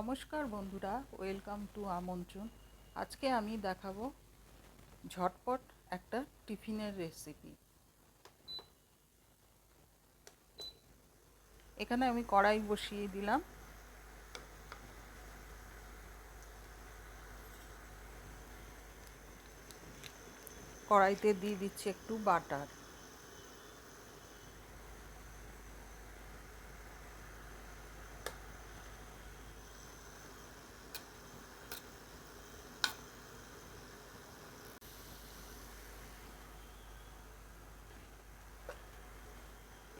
নমস্কার বন্ধুরা, welcome to আমন্ত্রণ। আজকে আমি দেখাবো ঝটপট একটা টিফিনের রেসিপি। এখানে আমি কড়াই বসিয়ে দিলাম। কড়াইতে দিয়ে দিচ্ছি একটু বাটার।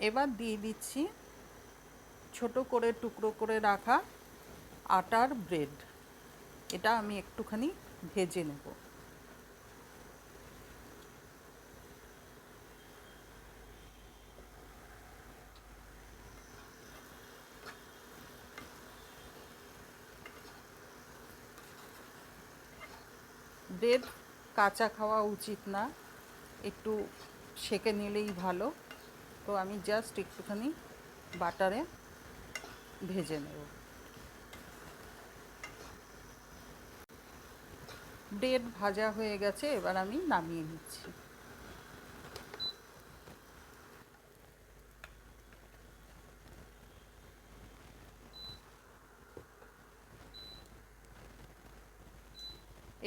এবার দিয়ে দিচ্ছি ছোট করে টুকরো করে রাখা আটার ব্রেড এটা আমি একটুখানি ভেজে নেব। ব্রেড কাঁচা খাওয়া উচিত না। একটু সেকে নিলেই ভালো। তো আমি জাস্ট একটুখানি বাটারে ভেজে নেব। ব্রেড ভাজা হয়ে গেছে, এবার আমি নামিয়ে নিচ্ছি।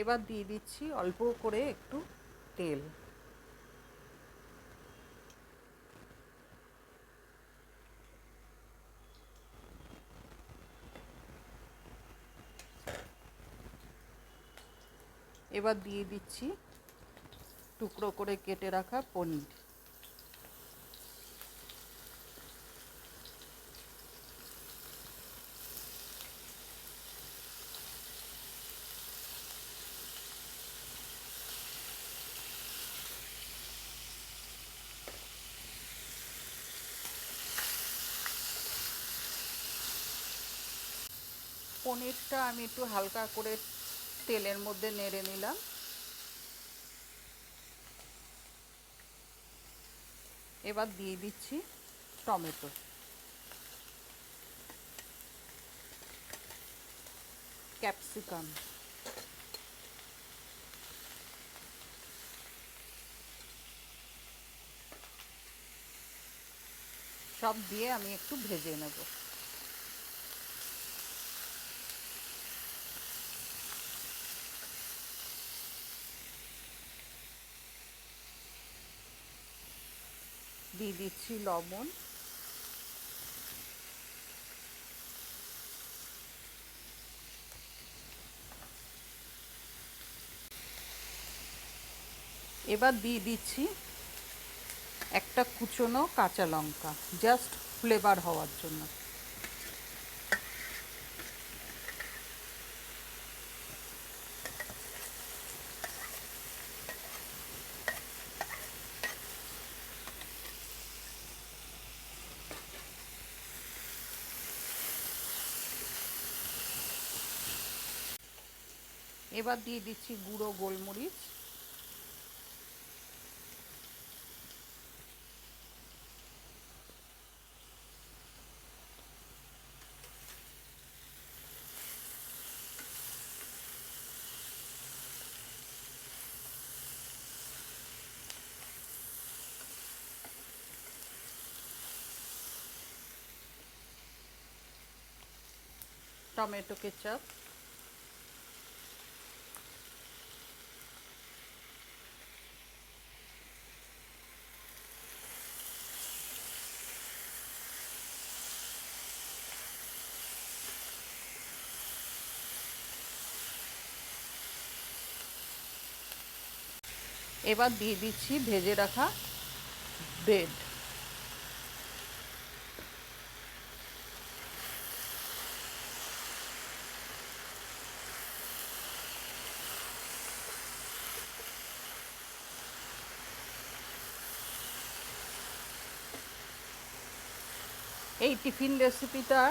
এবার দিয়ে দিচ্ছি অল্প করে একটু তেল। এবার দিয়ে দিচ্ছি টুকরো করে কেটে রাখা পনির। পনিরটা আমি একটু হালকা করে তেলের মধ্যে নেড়ে নিলাম। এবার দিয়ে দিচ্ছি টমেটো। ক্যাপসিকাম। সব দিয়ে আমি একটু ভেজে নেব। দিয়ে দিচ্ছি লবণ। এবার দিয়ে দিচ্ছি একটা কুচনো কাঁচা লঙ্কা জাস্ট ফ্লেভার হওয়ার জন্য। এবার দিয়ে দিচ্ছি গুঁড়ো গোলমরিচ। Tomato ketchup. এবার দিয়ে দিচ্ছি ভেজে রাখা ব্রেড এই টিফিন রেসিপিটা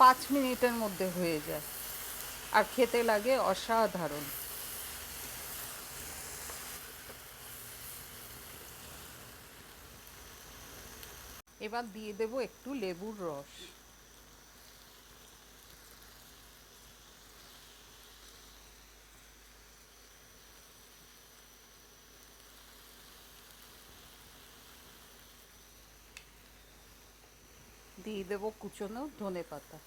পাঁচ মিনিটের মধ্যে হয়ে যায়। আর খেতে লাগে অসাধারণ। এবার দিয়ে দেব একটু লেবুর রস। দিয়ে দেব কুচনো ধনে পাতা।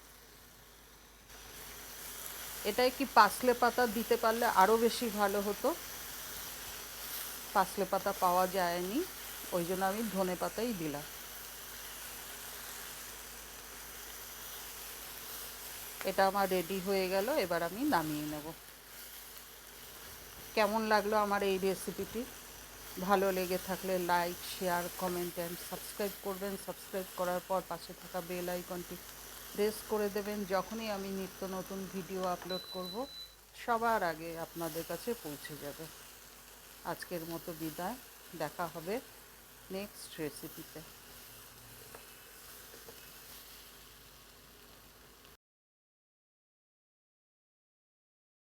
এটা কি পাসলে পাতা দিতে পারলে আরও বেশি ভালো হতো? পাসলে পাতা পাওয়া যায়নি, ওই জন্য আমি ধনে পাতাই দিলাম। এটা আমার রেডি হয়ে গেল, এবার আমি নামিয়ে নেব। কেমন লাগল আমার এই রেসিপিটি ভালো লেগে থাকলে like share comment and subscribe করবেন। সাবস্ক্রাইব করার পর পাশে থাকা বেল আইকনটি প্রেস করে দেবেন। যখনই আমি নিত্য নতুন ভিডিও আপলোড করব, সবার আগে আপনাদের কাছে পৌঁছে যাবে। আজকের মতো বিদায়। দেখা হবে নেক্সট রেসিপিতে